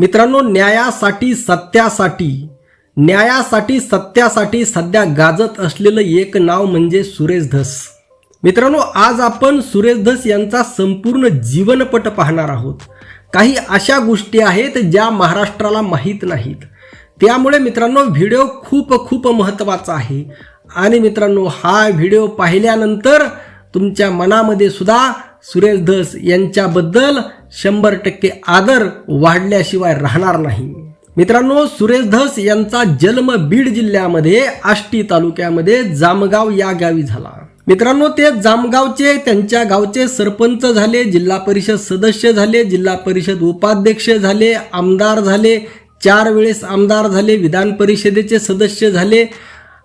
मित्रांनो न्यायासाठी सत्यासाठी न्यायासाठी सत्यासाठी सध्या गाजत असलेलं एक नाव म्हणजे सुरेश धस. मित्रांनो आज आपण सुरेश धस यांचा संपूर्ण जीवनपट पाहणार आहोत. काही अशा गोष्टी आहेत ज्या महाराष्ट्राला माहीत नाहीत. त्यामुळे मित्रांनो व्हिडिओ खूप खूप महत्त्वाचा आहे. आणि मित्रांनो हा व्हिडिओ पाहिल्यानंतर तुमच्या मनामध्ये सुद्धा सुरेश धस यांच्याबद्दल शंभर टक्के आदर वाढल्याशिवाय राहणार नाही. मित्रांनो सुरेश धस यांचा जन्म बीड जिल्ह्यामध्ये आष्टी तालुक्यामध्ये जामगाव या गावी झाला. मित्रांनो ते जामगावचे त्यांच्या गावचे सरपंच झाले जिल्हा परिषद सदस्य झाले जिल्हा परिषद उपाध्यक्ष झाले आमदार झाले चार वेळेस आमदार झाले विधान परिषदेचे सदस्य झाले.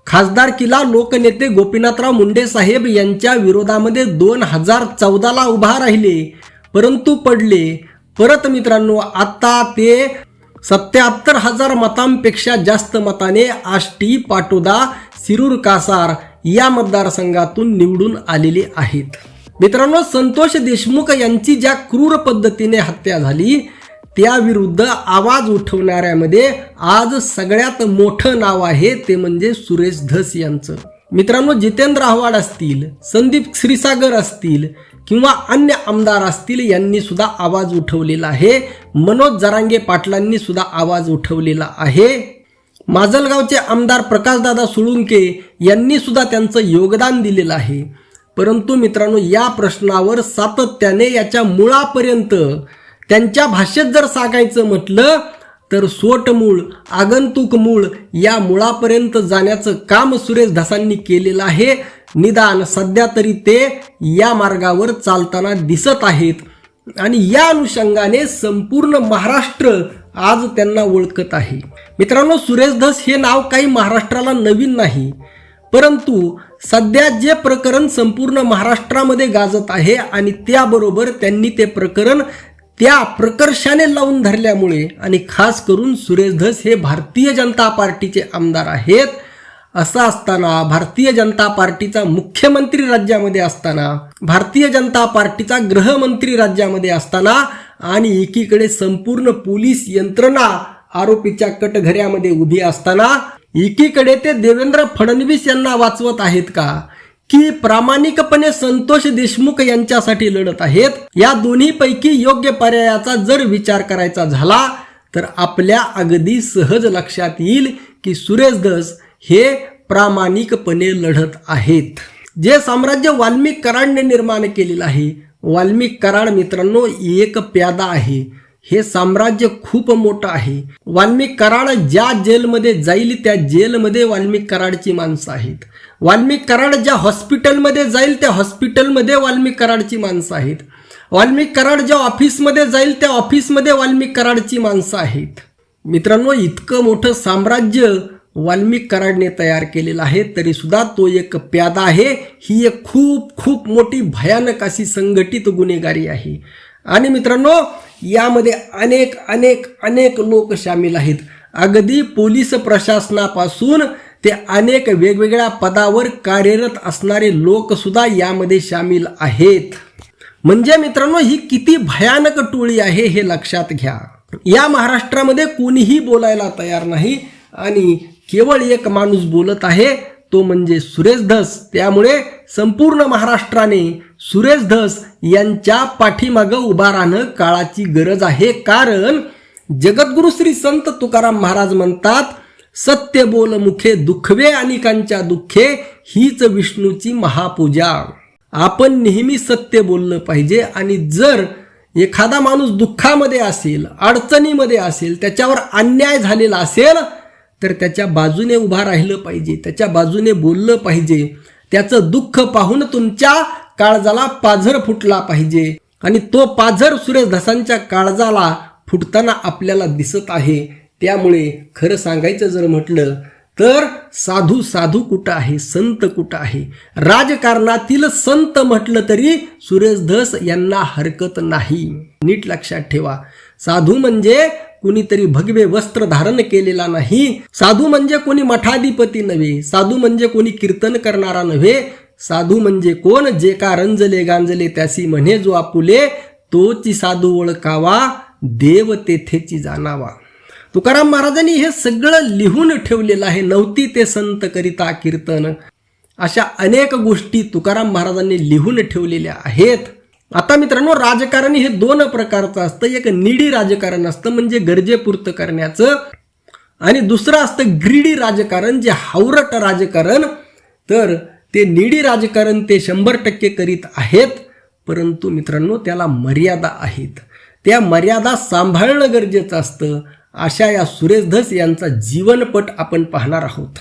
खासदार किला लोकनेते गोपीनाथराव मुंडे साहेब यांच्या विरोधामध्ये दोन हजार चौदाला उभा राहिले. परंतु पडले. परत मित्रांनो आता ते सत्याहत्तर हजार मतांपेक्षा जास्त मताने आष्टी पाटोदा सिरूर कासार या मतदारसंघातून निवडून आलेले आहेत. मित्रांनो संतोष देशमुख यांची ज्या क्रूर पद्धतीने हत्या झाली त्याविरुद्ध आवाज उठवणाऱ्यामध्ये आज सगळ्यात मोठं नाव आहे ते म्हणजे सुरेश धस यांचं. मित्रांनो जितेंद्र आव्हाड असतील संदीप श्रीसागर असतील किंवा अन्य आमदार असतील यांनी सुद्धा आवाज उठवलेला आहे. मनोज जरांगे पाटलांनी सुद्धा आवाज उठवलेला आहे. माजलगावचे आमदार प्रकाशदादा सुळुंके यांनी सुद्धा त्यांचं योगदान दिलेलं आहे. परंतु मित्रांनो या प्रश्नावर सातत्याने याच्या मुळापर्यंत त्यांच्या भाषेत जर सांगायचं म्हटलं तर सोटमूळ आगंतुक मूळ या मुळापर्यंत जाण्याचं काम सुरेश धसांनी केलेलं आहे. निदान सध्या तरी ते या मार्गावर चालताना दिसत आहेत. आणि या अनुषंगाने संपूर्ण महाराष्ट्र आज त्यांना ओळखत आहे. मित्रांनो सुरेश धस हे नाव काही महाराष्ट्राला नवीन नाही. परंतु सध्या जे प्रकरण संपूर्ण महाराष्ट्रामध्ये गाजत आहे आणि त्याबरोबर त्यांनी ते प्रकरण त्या प्रकर्षाने लावून धरल्यामुळे आणि खास करून सुरेश धस हे भारतीय जनता पार्टीचे आमदार आहेत. असं असताना भारतीय जनता पार्टीचा मुख्यमंत्री राज्यामध्ये असताना भारतीय जनता पार्टीचा गृहमंत्री राज्यामध्ये असताना आणि एकीकडे संपूर्ण पोलीस यंत्रणा आरोपीच्या कटघऱ्यामध्ये उभी असताना एकीकडे ते देवेंद्र फडणवीस यांना वाचवत आहेत का? की प्रामाणिकपणे संतोष देशमुख यांच्यासाठी लढत आहेत? या दोन्ही पैकी योग्य पर्यायाचा जर विचार करायचा झाला तर आपल्या अगदी सहज लक्षात येईल की सुरेश धस हे प्रामाणिकपणे लढत आहेत. जे साम्राज्य वाल्मिक कराडने निर्माण केलेलं आहे वाल्मिक कराड मित्रांनो एक प्यादा आहे. हे साम्राज्य खूप मोठं आहे. वाल्मिक कराड ज्या जेलमध्ये जाईल त्या जेलमध्ये वाल्मिक कराडची माणसं आहेत. वाल्मिक कराड ज्या हॉस्पिटलमध्ये जाईल त्या हॉस्पिटलमध्ये वाल्मिक कराडची माणसं आहेत. वाल्मिक कराड ज्या ऑफिसमध्ये जाईल त्या ऑफिसमध्ये वाल्मिक कराडची माणसं आहेत. मित्रांनो इतकं मोठं साम्राज्य वाल्मिक कराडने तयार केलेला आहे तरी सुद्धा तो एक प्यादा आहे. ही एक खूप खूप मोठी भयानक अशी संघटित गुन्हेगारी आहे. आणि मित्रांनो यामध्ये अनेक अनेक अनेक लोक सामील आहेत. अगदी पोलीस प्रशासनापासून ते अनेक वेगवेगळ्या पदावर कार्यरत असणारे लोकसुद्धा यामध्ये सामील आहेत. म्हणजे मित्रांनो ही किती भयानक टोळी आहे हे लक्षात घ्या. या महाराष्ट्रामध्ये कोणीही बोलायला तयार नाही आणि केवळ एक माणूस बोलत आहे तो म्हणजे सुरेश धस. त्यामुळे संपूर्ण महाराष्ट्राने सुरेश धस यांच्या पाठीमागं उभा राहणं काळाची गरज आहे. कारण जगद्गुरु श्री संत तुकाराम महाराज म्हणतात सत्य बोल मुखे दुखवे अनेकांच्या दुःखे हीच विष्णूची महापूजा. आपण नेहमी सत्य बोललं पाहिजे आणि जर एखादा माणूस दुःखामध्ये असेल अडचणीमध्ये असेल त्याच्यावर अन्याय झालेला असेल तर त्याच्या बाजूने उभा राहिलं पाहिजे त्याच्या बाजूने बोललं पाहिजे त्याचं दुःख पाहून तुमच्या काळजाला पाझर फुटला पाहिजे. आणि तो पाझर सुरेश धसांच्या काळजाला फुटताना आपल्याला दिसत आहे. त्यामुळे खरं सांगायचं जर म्हटलं तर साधू साधू कुठं आहे संत कुठं आहे? राजकारणातील संत म्हटलं तरी सुरेश धस यांना हरकत नाही. नीट लक्षात ठेवा. साधू म्हणजे कुणीतरी भगवे वस्त्र धारण केलेला नाही. साधू म्हणजे कोणी मठाधिपती नव्हे साधू म्हणजे कोणी कीर्तन करणारा नव्हे. साधू म्हणजे कोण? जे का रंजले गांजले त्यासी म्हणे जो आपुले तोची साधू ओळखावा देव तेथेची जाणावा. तुकाराम महाराजांनी हे सगळं लिहून ठेवलेलं आहे नव्हती ते संत करिता कीर्तन. अशा अनेक गोष्टी तुकाराम महाराजांनी लिहून ठेवलेल्या आहेत. आता मित्रांनो राजकारण हे दोन प्रकारचं असतं. एक निडी राजकारण असतं म्हणजे गरजेपुरतं करण्याचं. आणि दुसरं असतं ग्रीडी राजकारण जे हावरट राजकारण. तर ते निडी राजकारण ते शंभर टक्के करीत आहेत परंतु मित्रांनो त्याला मर्यादा आहेत. त्या मर्यादा सांभाळणं गरजेचं असतं. अशा या सुरेश धस यांचा जीवनपट आपण पाहणार आहोत.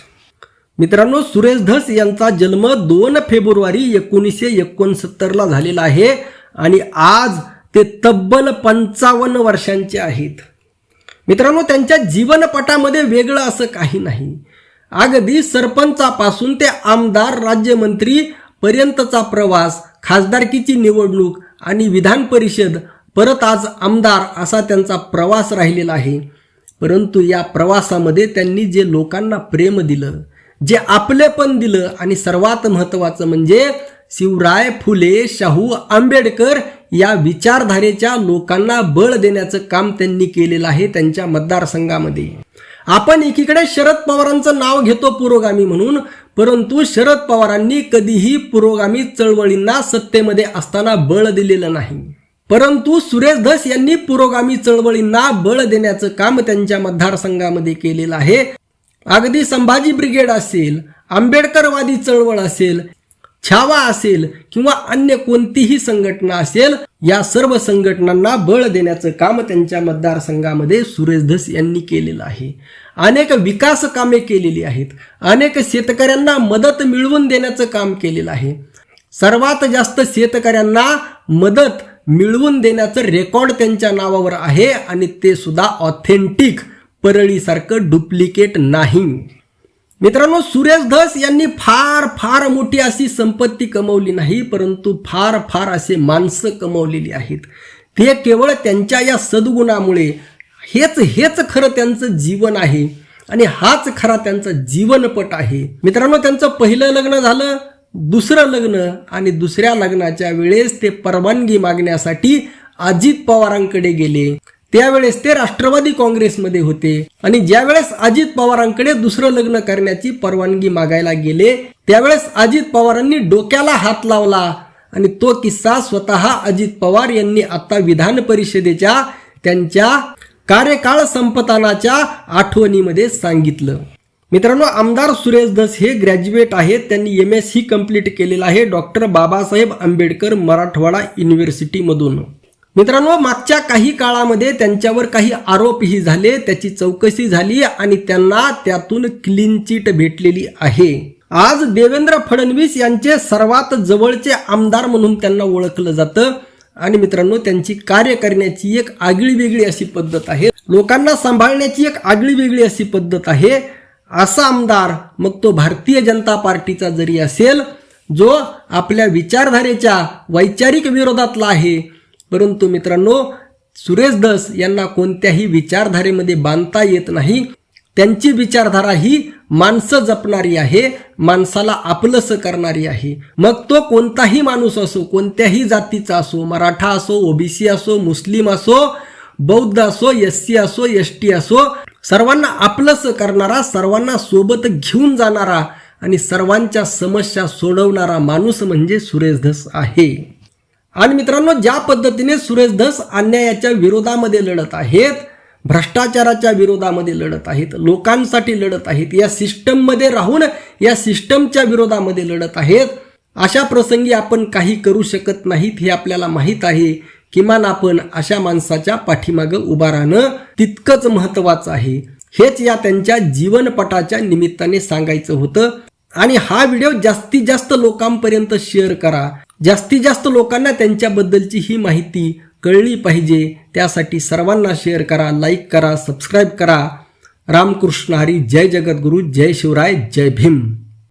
मित्रांनो सुरेश धस यांचा जन्म दोन फेब्रुवारी एकोणीसशे एकोणसत्तरला झालेला आहे आणि आज ते तब्बल पंचावन्न वर्षांचे आहेत. मित्रांनो त्यांच्या जीवनपटामध्ये वेगळं असं काही नाही. अगदी सरपंचापासून ते आमदार राज्यमंत्री पर्यंतचा प्रवास खासदारकीची निवडणूक आणि विधान परिषद परत आज आमदार असा त्यांचा प्रवास राहिलेला आहे. परंतु या प्रवासामध्ये त्यांनी जे लोकांना प्रेम दिलं जे आपलेपण दिलं आणि सर्वात महत्त्वाचं म्हणजे शिवराय फुले शाहू आंबेडकर या विचारधारेच्या लोकांना बळ देण्याचं काम त्यांनी केलेलं आहे त्यांच्या मतदारसंघामध्ये. आपण एकीकडे शरद पवारांचं नाव घेतो पुरोगामी म्हणून परंतु शरद पवारांनी कधीही पुरोगामी चळवळींना सत्तेमध्ये असताना बळ दिलेलं नाही. परंतु सुरेश धस यांनी पुरोगामी चळवळींना बळ देण्याचं काम त्यांच्या मतदारसंघामध्ये केलेलं आहे. अगदी संभाजी ब्रिगेड असेल आंबेडकरवादी चळवळ असेल छावा असेल किंवा अन्य कोणतीही संघटना असेल या सर्व संघटनांना बळ देण्याचं काम त्यांच्या मतदारसंघामध्ये सुरेश धस यांनी केलेलं आहे. अनेक विकास कामे केलेली आहेत. अनेक शेतकऱ्यांना मदत मिळवून देण्याचं काम केलेलं आहे. सर्वात जास्त शेतकऱ्यांना मदत मिळवून देण्याचं रेकॉर्ड त्यांच्या नावावर आहे आणि ते सुद्धा ऑथेंटिक परळीसारखं डुप्लिकेट नाही. मित्रांनो सुरेश धस यांनी फार फार मोठी अशी संपत्ती कमवली नाही परंतु फार फार असे माणसं कमवलेली आहेत. ते केवळ त्यांच्या या सद्गुणामुळे. हेच हेच खरं त्यांचं जीवन आहे आणि हाच खरा त्यांचा जीवनपट आहे. मित्रांनो त्यांचं पहिलं लग्न झालं दुसरं लग्न आणि दुसऱ्या लग्नाच्या वेळेस ते परवानगी मागण्यासाठी अजित पवारांकडे गेले. त्यावेळेस ते राष्ट्रवादी काँग्रेसमध्ये होते. आणि ज्यावेळेस अजित पवारांकडे दुसरं लग्न करण्याची परवानगी मागायला गेले त्यावेळेस अजित पवारांनी डोक्याला हात लावला. आणि तो किस्सा स्वतः अजित पवार यांनी आता विधान परिषदेच्या त्यांच्या कार्यकाळ संपतानाच्या आठवणीमध्ये सांगितलं. मित्रांनो आमदार सुरेश दस हे ग्रॅज्युएट आहेत. त्यांनी एम एस ही कंप्लीट केलेलं आहे. डॉक्टर बाबासाहेब आंबेडकर मराठवाडा युनिव्हर्सिटीमधून मित्रांनो मागच्या काही काळामध्ये त्यांच्यावर काही आरोपही झाले त्याची चौकशी झाली आणि त्यांना त्यातून क्लीन चिट भेटलेली आहे. आज देवेंद्र फडणवीस यांचे सर्वात जवळचे आमदार म्हणून त्यांना ओळखलं जातं आणि मित्रांनो त्यांची कार्य करण्याची एक आगळी वेगळी अशी पद्धत आहे. लोकांना सांभाळण्याची एक आगळी वेगळी अशी पद्धत आहे. असा आमदार मग तो भारतीय जनता पार्टीचा जरी असेल जो आपल्या विचारधारेच्या वैचारिक विरोधातला आहे परंतु मित्रांनो सुरेश दस यांना कोणत्याही विचारधारेमध्ये बांधता येत नाही. त्यांची विचारधारा ही माणसं जपणारी आहे माणसाला आपलंसं करणारी आहे. मग तो कोणताही माणूस असो कोणत्याही जातीचा असो मराठा असो ओबीसी असो मुस्लिम असो बौद्ध असो एस सी असो एस टी असो सर्वांना आपलंसं करणारा सर्वांना सोबत घेऊन जाणारा आणि सर्वांच्या समस्या सोडवणारा माणूस म्हणजे सुरेश धस आहे. आणि मित्रांनो ज्या पद्धतीने सुरेश धस अन्यायाच्या विरोधामध्ये लढत आहेत भ्रष्टाचाराच्या विरोधामध्ये लढत आहेत लोकांसाठी लढत आहेत या सिस्टममध्ये राहून या सिस्टमच्या विरोधामध्ये लढत आहेत अशा प्रसंगी आपण काही करू शकत नाहीत हे आपल्याला माहीत आहे. किमान आपण अशा माणसाच्या पाठीमागं उभा राहणं तितकंच महत्वाचं आहे. हेच या त्यांच्या जीवनपटाच्या निमित्ताने सांगायचं होतं. आणि हा व्हिडिओ जास्तीत जास्त लोकांपर्यंत शेअर करा. जास्तीत जास्त लोकांना त्यांच्याबद्दलची ही माहिती कळली पाहिजे. त्यासाठी सर्वांना शेअर करा लाईक करा सबस्क्राईब करा. रामकृष्ण हरी जय जगद्गुरू जय शिवराय जय भीम.